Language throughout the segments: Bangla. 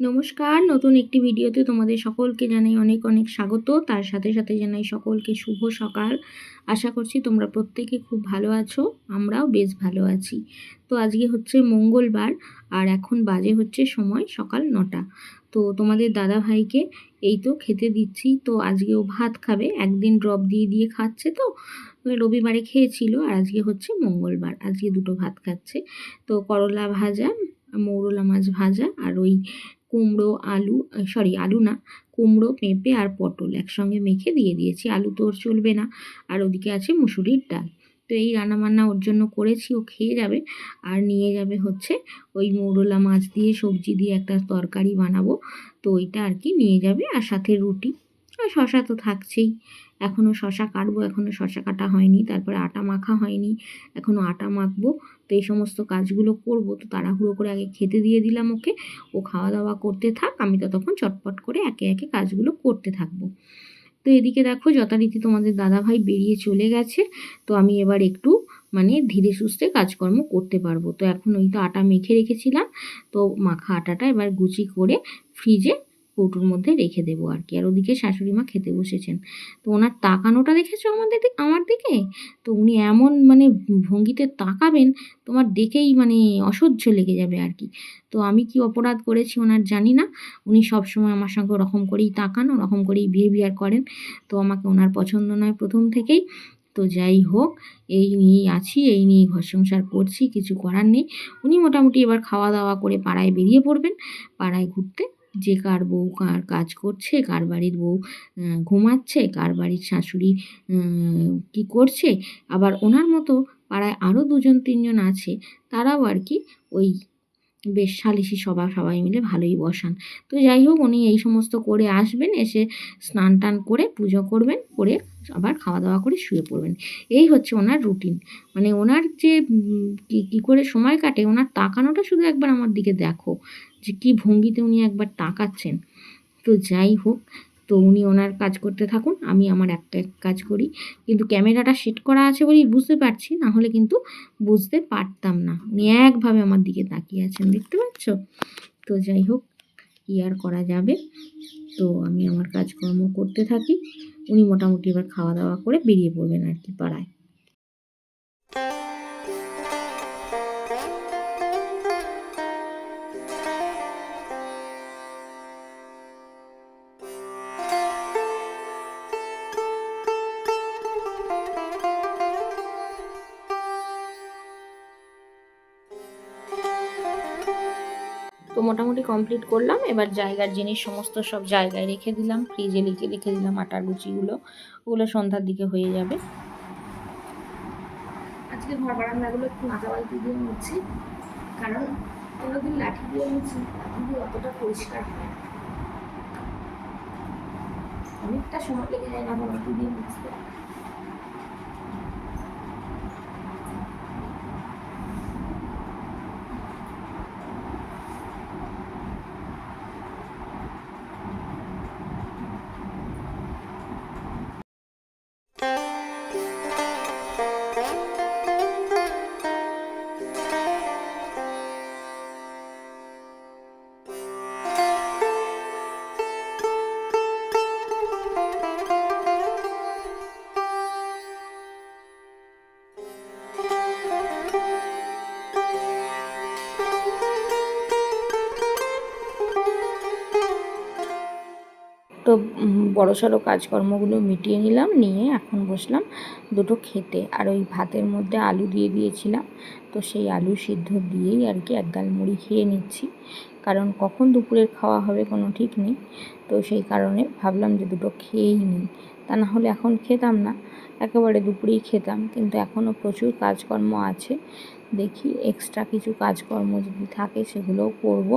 নমস্কার, নতুন একটি ভিডিওতে তোমাদের সকলকে জানাই অনেক অনেক স্বাগত। তার সাথে সাথে জানাই সকলকে শুভ সকাল। আশা করছি তোমরা প্রত্যেকে খুব ভালো আছো, আমরাও বেশ ভালো আছি। তো আজকে হচ্ছে মঙ্গলবার আর এখন বাজে হচ্ছে সময় সকাল নটা। তো তোমাদের দাদা ভাইকে এই তো খেতে দিচ্ছি। তো আজকে ও ভাত খাবে, একদিন ড্রপ দিয়ে দিয়ে খাচ্ছে তো, রবিবারে খেয়েছিল আর আজকে হচ্ছে মঙ্গলবার। আজকে দুটো ভাত খাচ্ছে। তো করলা ভাজা, মৌরলা মাছ ভাজা আর ওই কুমড়ো, আলু সরি আলু না, কুমড়ো, পেঁপে আর পটল একসঙ্গে মেখে দিয়ে দিয়েছি। আলু তো ওর চলবে না। আর ওদিকে আছে মুসুরির ডাল। তো এই রান্নাবান্না ওর জন্য করেছি, ও খেয়ে যাবে। আর নিয়ে যাবে হচ্ছে ওই মৌরলা মাছ দিয়ে সবজি দিয়ে একটা তরকারি বানাবো। তো ওইটা আর কি নিয়ে যাবে। আর সাথে রুটি। শশা তো থাকছেই। এখনও শশা কাটবো এখনও শশা কাটা হয়নি, তারপরে আটা মাখা হয়নি এখনও আটা মাখবো। তো এই সমস্ত কাজগুলো করব, তো তাড়াহুড়ো করে আগে খেতে দিয়ে দিলাম ওকে। ও খাওয়া দাওয়া করতে থাক, আমি ততক্ষণ চটপট করে একে একে কাজগুলো করতে থাকব। তো এদিকে দেখো যথারীতি তোমাদের দাদাভাই বেরিয়ে চলে গেছে, তো আমি এবার একটু মানে ধীরে সুস্থে কাজকর্ম করতে পারব। তো এখন ওই তো আটা মেখে রেখেছিলাম, তো মাখা আটাটা এবার গুচি করে ফ্রিজে কৌটোর মধ্যে রেখে দেবো আর কি আর ওদিকে শাশুড়ি মা খেতে বসেছেন। তো ওনার তাকানোটা দেখেছ আমাদের আমার দিকে? তো উনি এমন মানে ভঙ্গিতে তাকাবেন, তোমার দেখেই মানে অসহ্য লেগে যাবে আর কি তো আমি কি অপরাধ করেছি ওনার জানি না। উনি সবসময় আমার সঙ্গে ওরকম করেই তাকান, ওরকম করেই বিহেভিয়ার করেন। তো আমাকে ওনার পছন্দ নয় প্রথম থেকেই। তো যাই হোক, এই নিয়েই আছি, এই নিয়েই ঘর সংসার করছি, কিছু করার নেই। উনি মোটামুটি এবার খাওয়া দাওয়া করে পাড়ায় বেরিয়ে পড়বেন, পাড়ায় ঘুরতে। যে কার বউ কার কাজ করছে, কার বাড়ির বউ ঘুমাচ্ছে, কার বাড়ির শাশুড়ি কি করছে, আবার ওনার মতো পাড়ায় আরও দুজন, তিনজন আছে, তারাও আর কি ওই বেশ সালিশি সভা সবাই মিলে ভালোই বসান। তো যাই হোক, উনি এই সমস্ত করে আসবেন, এসে স্নান টান করে পুজো করবেন, করে আবার খাওয়া দাওয়া করে শুয়ে পড়বেন। এই হচ্ছে ওনার রুটিন মানে ওনার যে কী কী করে সময় কাটে, ওনার তাকানোটা শুধু একবার আমার দিকে দেখো, যে কী ভঙ্গিতে উনি একবার তাকাচ্ছেন। তো যাই হোক তো উনি ওনার কাজ করতে থাকুন, আমি আমার একটা এক কাজ করি। কিন্তু ক্যামেরাটা সেট করা আছে বলেই বুঝতে পারছি, না হলে কিন্তু বুঝতে পারতাম না। উনি একভাবে আমার দিকে তাকিয়ে আছেন, দেখতে পাচ্ছ? তো যাই হোক, কি আর করা যাবে? তো আমি আমার কাজকর্ম করতে থাকি। উনি মোটামুটি এবার খাওয়া দাওয়া করে বেরিয়ে পড়বেন আর কি পাড়ায়। তো মোটামুটি কমপ্লিট করলাম। এবার জায়গার জিনিস সমস্ত সব জায়গায় রেখে দিলাম। ফ্রিজে লিখে রেখে দিলাম আটার গুচিগুলো। ওগুলো সন্ধ্যার দিকে হয়ে যাবে। আজকে ঘর বারান্দাগুলো একটু মাথা বালতি দিয়ে মুছছি কারণ কোনোদিন লাঠি দিয়ে মুছি দিয়ে অতটা পরিষ্কার হয় অনেকটা সময় লেগে যায় না বালতি দিয়ে মুছতে। বড় সড়ো কাজকর্মগুলো মিটিয়ে নিলাম, নিয়ে এখন বসলাম দুটো খেতে আর ওই ভাতের মধ্যে আলু দিয়ে দিয়েছিলাম। তো সেই আলু সিদ্ধ দিয়েই আর কি এক গাল মুড়ি খেয়ে নিচ্ছি। কারণ কখন দুপুরের খাওয়া হবে কোনো ঠিক নেই। তো সেই কারণে ভাবলাম যে দুটো খেয়েই নিই। তা না হলে এখন খেতাম না। একেবারে দুপুরেই খেতাম। কিন্তু এখনও প্রচুর কাজকর্ম আছে। দেখি এক্সট্রা কিছু কাজকর্ম যদি থাকে সেগুলোও করব।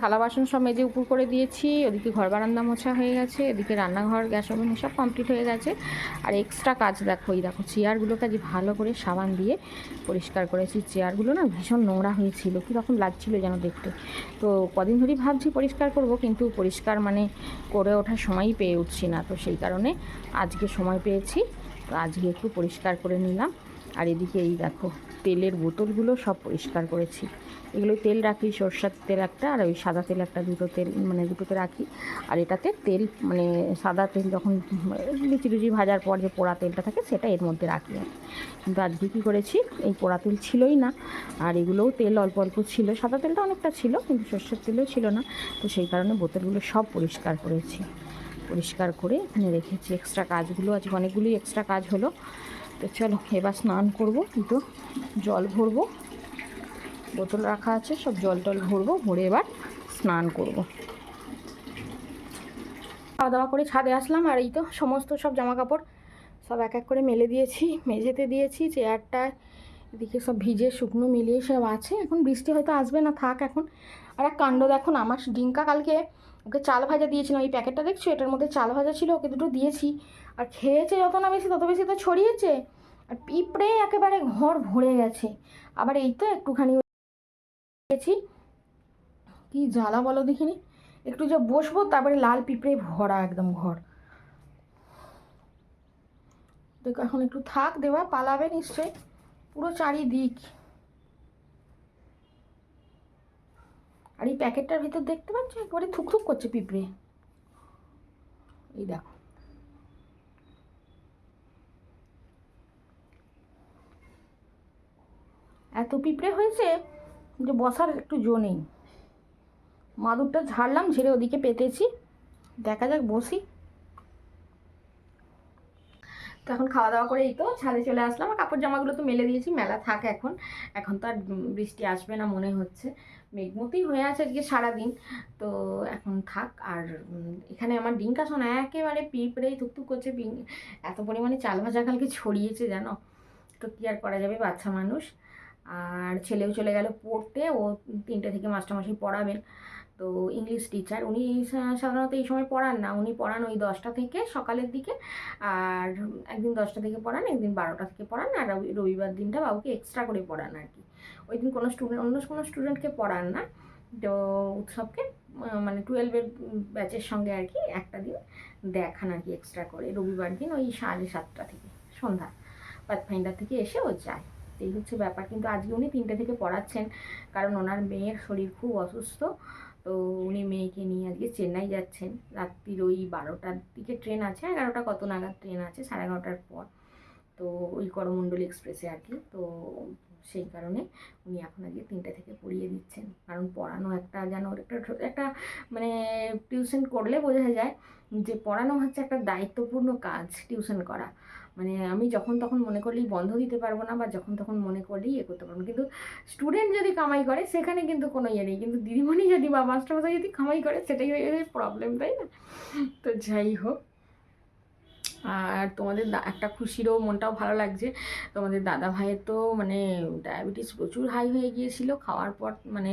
থালা বাসন সব মেজে উপর করে দিয়েছি, ওদিকে ঘর বারান্দা মোছা হয়ে গেছে, এদিকে রান্নাঘর, গ্যাস ওভেন সব কমপ্লিট হয়ে গেছে। আর এক্সট্রা কাজ দেখো, এই দেখো, চেয়ারগুলোকে আজ ভালো করে সাবান দিয়ে পরিষ্কার করেছি। চেয়ারগুলো না ভীষণ নোংরা হয়েছিল, কীরকম লাগছিল যেন দেখতে। তো কদিন ধরেই ভাবছি পরিষ্কার করব, কিন্তু পরিষ্কার মানে করে ওঠার সময়ই পেয়ে উঠছি না, তো সেই কারণে আজকে সময় পেয়েছি তো আজকে একটু পরিষ্কার করে নিলাম। আর এদিকে এই দেখো তেলের বোতলগুলো সব পরিষ্কার করেছি। এগুলো তেল রাখি, সর্ষার তেল একটা আর ওই সাদা তেল একটা দুটো তেল মানে দুটোতে রাখি। আর এটাতে তেল মানে সাদা তেল যখন লুচি লুচি ভাজার পর যে পোড়া তেলটা থাকে সেটা এর মধ্যে রাখি কিন্তু আজকে কী করেছি, এই পোড়া তেল ছিলই না। আর এগুলোও তেল অল্প অল্প ছিল। সাদা তেলটা অনেকটা ছিল, কিন্তু সর্ষের তেলও ছিল না। তো সেই কারণে বোতলগুলো সব পরিষ্কার করেছি। পরিষ্কার করে এখানে রেখেছি এক্সট্রা কাজগুলো। আজকে অনেকগুলি এক্সট্রা কাজ হলো। তো চলো, এবার স্নান করব দুটো জল ভরবো। বোতল রাখা আছে, সব জল টল ভরবো, ভরে এবার স্নান করব। খাওয়া দাওয়া করে ছাদে আসলাম, আর এই তো সমস্ত সব জামা কাপড় সব এক এক করে মেলে দিয়েছি, মেঝেতে দিয়েছি, চেয়ারটা, এদিকে সব ভিজে শুকনো মিলিয়ে সব আছে। এখন বৃষ্টি হয়তো আসবে না, থাক এখন। আর এক কাণ্ড দেখুন আমার ডিঙ্কা কালকে ওকে চাল ভাজা দিয়েছিলাম, এই প্যাকেটটা দেখছ? এটার মধ্যে চাল ভাজা ছিল, ওকে দুটো দিয়েছি। আর খেয়েছে যত না বেশি, তত বেশি তো ছড়িয়েছে। আর পিঁপড়ে একেবারে ঘর ভরে গেছে। আবার এই তো একটুখানি গেছি কি জ্বালা বলো দেখিনি? একটু যে বসবো, তারপরে লাল পিঁপড়ে ভরা একদম ঘর। দেখো, এখন একটু থাক দেওয়া পালাবে নিশ্চয়ই। পুরো চারিদিক। এই প্যাকেটটার ভিতর দেখতে পাচ্ছ? একবারে থুকথুক করছে পিঁপড়ে। এই দেখো। এত পিঁপড়ে হয়েছে যে বসার একটু জো নেই। মাদুরটা ঝাড়লাম, ঝেড়ে ওদিকে পেতেছি। দেখা যাক, বসি। তো এখন খাওয়া দাওয়া করে এই তো, ছাদে চলে আসলাম। আর কাপড় জামাগুলো তো মেলে দিয়েছি, মেলা থাক এখন। এখন তো আর বৃষ্টি আসবে না মনে হচ্ছে। মেঘমতেই হয়ে আছে আজকে সারাদিন। তো এখন থাক, আর এখানে আমার ডিঙ্কা শোনা একেবারে পিঁপড়েই থুকথুক করছে এত পরিমাণে চাল ভাজা কালকে ছড়িয়েছে জানো? তো কী আর করা যাবে বাচ্চা মানুষ? আর ছেলেও চলে গেল পড়তে, ও তিনটে থেকে মাস্টারমশাই পড়াবেন। তো ইংলিশ টিচার উনি সাধারণত এই সময় পড়ান না। উনি পড়ান ওই দশটা থেকে সকালের দিকে আর একদিন দশটা থেকে পড়ান, একদিন বারোটা থেকে পড়ান আর রবিবার দিনটা বাবুকে এক্সট্রা করে পড়ান আর কি। ওই দিন কোনো স্টুডেন্ট অন্য কোনো স্টুডেন্টকে পড়ান না। তো উৎসবকে মানে টুয়েলভের ব্যাচের সঙ্গে আর কি একটা দিন দেখান আর কি এক্সট্রা করে। রবিবার দিন ওই সাড়ে সাতটা থেকে, সন্ধ্যা পাথফাইন্ডার থেকে এসে ও যায়। এই হচ্ছে ব্যাপার। কিন্তু আজকে উনি তিনটে থেকে পড়াচ্ছেন। কারণ ওনার মেয়ের শরীর খুব অসুস্থ। তো উনি মেয়েকে নিয়ে আজকে চেন্নাই যাচ্ছেন। রাত্রির ওই বারোটার দিকে ট্রেন আছে, এগারোটা কত নাগাদ ট্রেন আছে, সাড়ে এগারোটার পর। তো ওই করমণ্ডল এক্সপ্রেসে আর কি, তো সেই কারণে উনি এখন আজকে তিনটে থেকে পড়িয়ে দিচ্ছেন। কারণ পড়ানো একটা যেন একটা একটা মানে টিউশন করলে বোঝা যায় যে পড়ানো হচ্ছে একটা দায়িত্বপূর্ণ কাজ টিউশন করা। মানে আমি যখন তখন মনে করলেই বন্ধ দিতে পারব না বা যখন তখন মনে করলেই ইয়ে করতে পারব কিন্তু স্টুডেন্ট যদি কামাই করে, সেখানে কিন্তু কোনো ইয়ে নেই। কিন্তু দিদিমণি যদি বা মাস্টারমশাই যদি কামাই করে, সেটাই হয়ে যায় প্রবলেম তাই না? তো যাই হোক। আর তোমাদের একটা খুশিরও মনটাও ভালো লাগছে। তোমাদের দাদা ভাইয়ের তো মানে ডায়াবেটিস প্রচুর হাই হয়ে গিয়েছিল, খাওয়ার পর মানে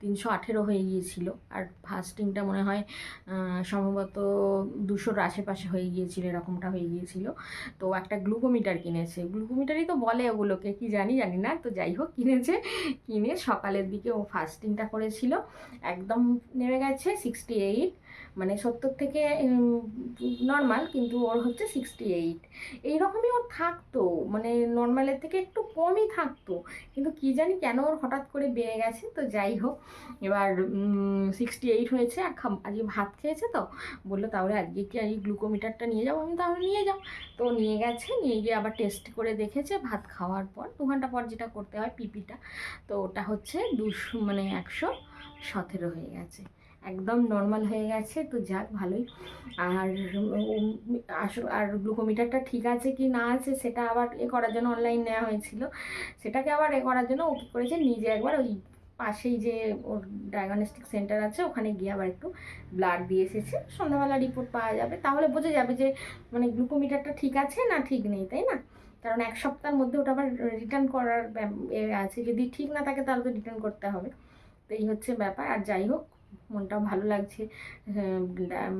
তিনশো আঠেরো হয়ে গিয়েছিল। আর ফাস্টিংটা মনে হয় সম্ভবত দুশোর আশেপাশে হয়ে গিয়েছিল, এরকমটা হয়ে গিয়েছিল। তো একটা গ্লুকোমিটার কিনেছে। গ্লুকোমিটারই তো বলে ওগুলোকে, কি জানি জানি না। তো যাই হোক, কিনেছে। কিনে সকালের দিকে ও ফাস্টিংটা করেছিল। একদম নেমে গেছে সিক্সটি এইট মানে সত্তর থেকে নর্মাল কিন্তু ওর হচ্ছে সিক্সটি এইট এইরকমই ওর থাকতো মানে নর্মালের থেকে একটু কমই থাকতো। কিন্তু কী জানি কেন ওর হঠাৎ করে বেড়ে গেছে, তো যাই হোক, এবার সিক্সটি এইট হয়েছে। আর আজকে ভাত খেয়েছে তো, বলল তাহলে আজকে কি আজকে গ্লুকোমিটারটা নিয়ে যাব? আমি তাহলে নিয়ে যাও। তো নিয়ে গেছে, নিয়ে গিয়ে আবার টেস্ট করে দেখেছে, ভাত খাওয়ার পর। দু ঘণ্টা পর যেটা করতে হয়, পিপিটা, তো ওটা হচ্ছে দুশো মানে একশো সতেরো হয়ে গেছে। একদম নর্মাল হয়ে গেছে, তো যাক ভালোই। আর আর গ্লুকোমিটারটা ঠিক আছে কি না আছে সেটা আবার এ করার জন্য অনলাইন নেওয়া হয়েছিল। সেটাকে আবার এ করার জন্য ও কী করেছে, নিজে একবার ওই পাশেই যে ওর ডায়াগনস্টিক সেন্টার আছে, ওখানে গিয়ে আবার একটু ব্লাড দিয়ে এসেছে। সন্ধ্যাবেলা রিপোর্ট পাওয়া যাবে। তাহলে বোঝা যাবে যে মানে গ্লুকোমিটারটা ঠিক আছে না ঠিক নেই, তাই না? কারণ এক সপ্তাহের মধ্যে ওটা আবার রিটার্ন করার আছে। যদি ঠিক না থাকে তাহলে তো রিটার্ন করতে হবে। তো এই হচ্ছে ব্যাপার। আর যাই হোক মনটাও ভালো লাগছে।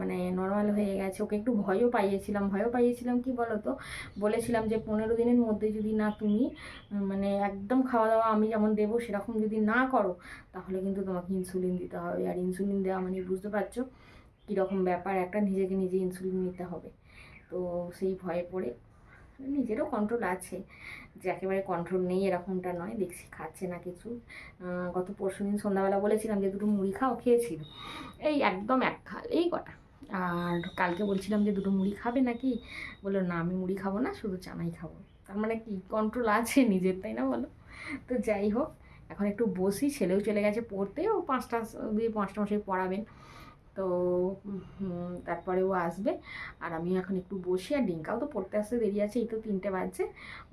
মানে নর্মাল হয়ে গেছে। ওকে একটু ভয়ও পাইয়েছিলাম। ভয়ও পাইয়েছিলাম কি বলো তো বলেছিলাম যে পনেরো দিনের মধ্যে যদি না তুমি মানে একদম খাওয়া দাওয়া আমি যেমন দেবো সেরকম যদি না করো, তাহলে কিন্তু তোমাকে ইনসুলিন দিতে হবে। আর ইনসুলিন দেওয়া মানে বুঝতে পারছ? কীরকম ব্যাপার? একটা নিজেকে নিজে ইনসুলিন নিতে হবে। তো সেই ভয়ে পড়ে নিজেরও কন্ট্রোল আছে। যে একেবারে কন্ট্রোল নেই এরকমটা নয়, দেখছি খাচ্ছে না কিছু। গত পরশু দিন সন্ধ্যাবেলা বলেছিলাম যে দুটো মুড়ি খাও, খেয়েছিল। এই একদম এক খাল, এই কটা। আর কালকে বলছিলাম যে দুটো মুড়ি খাবে নাকি? বলল, না, আমি মুড়ি খাব না, শুধু চানাই খাব। তার মানে কি কন্ট্রোল আছে নিজের, তাই না বলো? তো যাই হোক, এখন একটু বসি, ছেলেও চলে গেছে পড়তে, ও পাঁচটা দিয়ে পাঁচটা মাসে পড়াবেন। তো তারপরে ও আসবে। আর আমি এখন একটু বসি, আর ডিঙ্কাও তো পড়তে আসতে দেরি আছে, এই তো তিনটে বাজছে।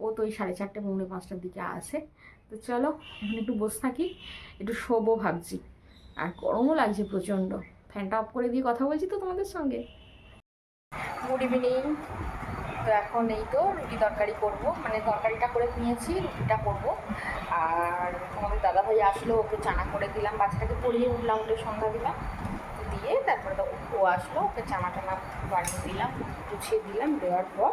ও তো ওই সাড়ে চারটে, পৌনে পাঁচটার দিকে আসে। তো চলো, এখন একটু বসে থাকি, একটু শোবো ভাবছি। আর গরমও লাগছে প্রচণ্ড। ফ্যানটা অফ করে দিয়ে কথা বলছি তো তোমাদের সঙ্গে? গুড ইভিনিং তো এখন এই তো রুটি তরকারি করব। মানে তরকারিটা করে নিয়েছি, রুটিটা করব। আর তোমাদের দাদাভাই আসলো, ওকে চানা করে দিলাম। বাচ্চাটাকে পরিয়ে উঠলাম উঠে সন্ধ্যা দিলাম। দিয়ে তারপরে ও আসলো, ওকে জামা টামা বানিয়ে দিলাম, গুছিয়ে দিলাম, দেওয়ার পর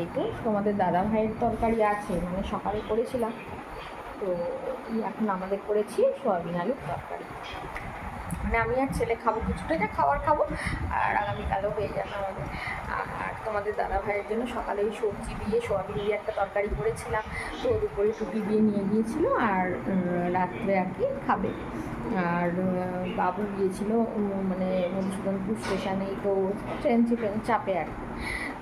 এই তো তোমাদের দাদা ভাইয়ের তরকারি আছে মানে সকালে করেছিলাম। তো এখন আমাদের করেছি সোয়াবিন আলুর তরকারি। মানে আমি আর ছেলে খাব, কিছুটা যা খাবার খাব, আর আগামীকালও হয়ে যাবে আমাদের। আর তোমাদের দাদা ভাইয়ের জন্য সকালে ওই সবজি দিয়ে সোয়াবিন দিয়ে একটা তরকারি করেছিলাম, তো উপরে টুপি দিয়ে নিয়ে গিয়েছিল আর রাত্রে আর কি খাবে। আর বাবু গিয়েছিল মানে মধুসূদনপুর স্টেশনে, তো ট্রেন ট্রেন চাপে আর কি।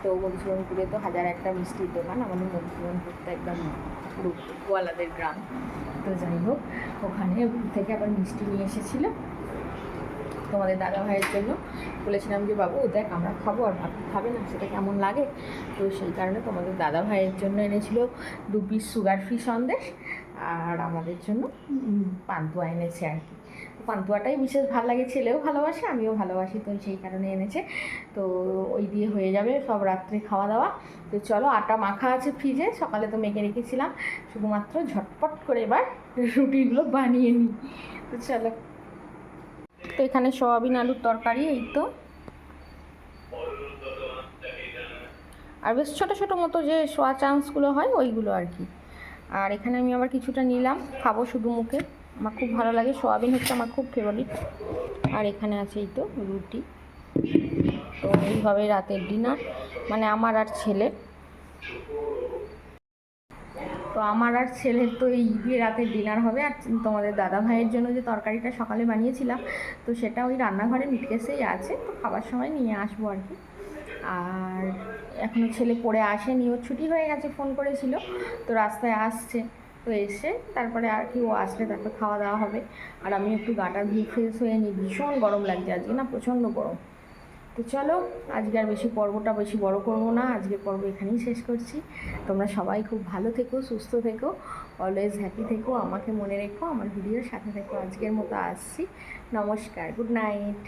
তো মধুসূদনপুরে তো হাজার একটা মিষ্টির দোকান, আমাদের মধুসূদনপুর তো একদম গোয়ালাদের গ্রাম। তো যাই হোক, ওখানে থেকে আবার মিষ্টি নিয়ে এসেছিল। তোমাদের দাদা ভাইয়ের জন্য। বলেছিলাম যে, বাবু, দেখ, আমরা খাব আর বাপি খাবে না, সেটা কেমন লাগে? তো সেই কারণে তোমাদের দাদা ভাইয়ের জন্য এনেছিল দু পিস সুগার ফ্রি সন্দেশ আর আমাদের জন্য পান্তুয়া এনেছে আর কি। পান্তুয়াটাই বিশেষ ভালো লাগে, ছেলেও ভালোবাসে, আমিও ভালোবাসি, তো সেই কারণে এনেছে। তো ওই দিয়ে হয়ে যাবে সব রাত্রে খাওয়া দাওয়া তো চলো, আটা মাখা আছে ফ্রিজে সকালে তো মেখে রেখেছিলাম। শুধুমাত্র ঝটপট করে এবার রুটিগুলো বানিয়ে নিই। তো চলো। তো এখানে সয়াবিন আলুর তরকারি, এই তো। আর বেশ ছোটো ছোটো মতো যে সোয়া চান্সগুলো হয়, ওইগুলো আর কি। আর এখানে আমি আবার কিছুটা নিলাম, খাব শুধু মুখে। আমার খুব ভালো লাগে, সোয়াবিন হচ্ছে আমার খুব ফেভারিট আর এখানে আছে এই তো রুটি। তো এইভাবে রাতের ডিনার মানে আমার আর ছেলের। তো আমার আর ছেলের তো এই রাতের ডিনার হবে। আর তোমাদের দাদা ভাইয়ের জন্য যে তরকারিটা সকালে বানিয়েছিলাম, তো সেটা ওই রান্নাঘরে মিটকেসেই আছে। তো খাবার সময় নিয়ে আসব আর কি। আর এখনও ছেলে পড়ে আসেনি ওর ছুটি হয়ে গেছে ফোন করেছিল। তো রাস্তায় আসছে, তো এসে তারপরে আর কি ও আসলে তারপর খাওয়া দাওয়া হবে। আর আমি একটু গাটা ধুয়ে ফ্রেশ হয়ে নিই। ভীষণ গরম লাগছে আজকে, না? প্রচণ্ড গরম। তো চলো, আজকে আর বেশি পর্বটা বেশি বড় করব না, আজকে পর্ব এখানেই শেষ করছি। তোমরা সবাই খুব ভালো থেকো, সুস্থ থেকো অলওয়েজ হ্যাপি থেকো, আমাকে মনে রেখো, আমার ভিডিওর সাথে থেকো। আজকের মতো আসছি, নমস্কার গুড নাইট